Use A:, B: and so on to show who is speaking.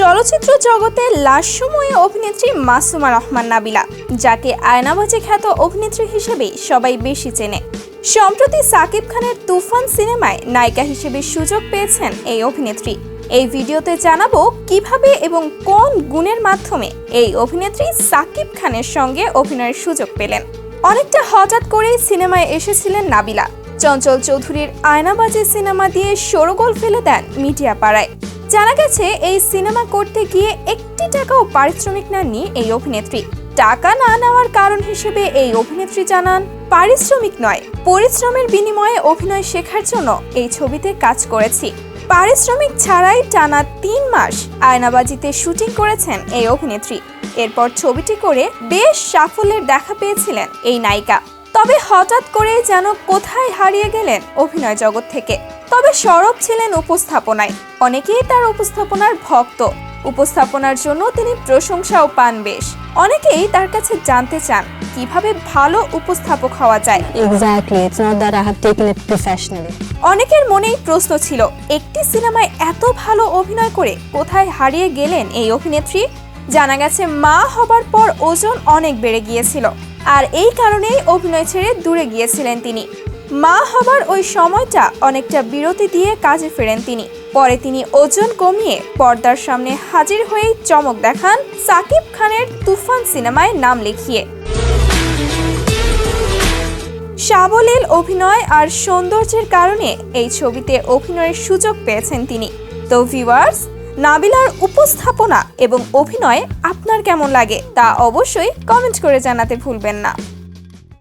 A: চলচ্চিত্র জগতে লাস্যময়ী অভিনেত্রী মাসুমা রহমান নাবিলা, যাকে আয়নাবাজে খ্যাত অভিনেত্রী হিসেবে সবাই বেশি চেনে। সম্প্রতি সাকিব খানের তুফান সিনেমায় নায়িকা হিসেবে সুযোগ পেয়েছেন এই অভিনেত্রী। এই ভিডিওতে জানাব কীভাবে এবং কোন গুণের মাধ্যমে এই অভিনেত্রী সাকিব খানের সঙ্গে অভিনয়ের সুযোগ পেলেন। অনেকটা হঠাৎ করেই সিনেমায় এসেছিলেন নাবিলা। চঞ্চল চৌধুরীর আয়নাবাজি সিনেমা দিয়ে সরগোল ফেলে দেন মিডিয়া পাড়ায় জানা গেছে, এই সিনেমা করতে গিয়ে একটি টাকাও পারিশ্রমিক নেননি এই অভিনেত্রী। টাকা না নেওয়ার কারণ হিসেবে এই অভিনেত্রী জানান, পারিশ্রমিক নয়, পরিশ্রমের বিনিময়ে অভিনয় শেখার জন্য এই ছবিতে কাজ করেছি। পারিশ্রমিক ছাড়াই টানা তিন মাস আয়নাবাজিতে শুটিং করেছেন এই অভিনেত্রী। এরপর ছবিটি করে বেশ সাফল্যের দেখা পেয়েছিলেন এই নায়িকা। তবে হঠাৎ করে যেন কোথায় হারিয়ে গেলেন অভিনয় জগৎ থেকে। তবে সরব ছিলেন উপস্থাপনায়। অনেকেই তার উপস্থাপনার ভক্ত। উপস্থাপনার জন্য তিনি প্রশংসাও পান বেশ। অনেকেই তার কাছে জানতে চান কীভাবে ভালো উপস্থাপক হওয়া যায়।
B: Exactly. It's not that I have taken it professionally.
A: অনেকের মনেই প্রশ্ন ছিল একটি সিনেমায় এত ভালো অভিনয় করে কোথায় হারিয়ে গেলেন এই অভিনেত্রী? জানা গেছে মা হবার পর ওজন অনেক বেড়ে গিয়েছিল। আর এই কারণেই অভিনয় ছেড়ে দূরে গিয়েছিলেন তিনি। মা হবার ওই সময়টা অনেকটা বিরতি দিয়ে কাজে ফেরেন তিনি। পরে তিনি ওজন কমিয়ে পর্দার সামনে হাজির হয়েই চমক দেখান সাকিব খানের তুফান সিনেমায় নাম লিখিয়ে। সাবলীল অভিনয় আর সৌন্দর্যের কারণে এই ছবিতে অভিনয়ের সুযোগ পেয়েছেন তিনি। তো ভিউয়ার্স, নাবিলার উপস্থাপনা এবং অভিনয় আপনার কেমন লাগে তা অবশ্যই কমেন্ট করে জানাতে ভুলবেন না।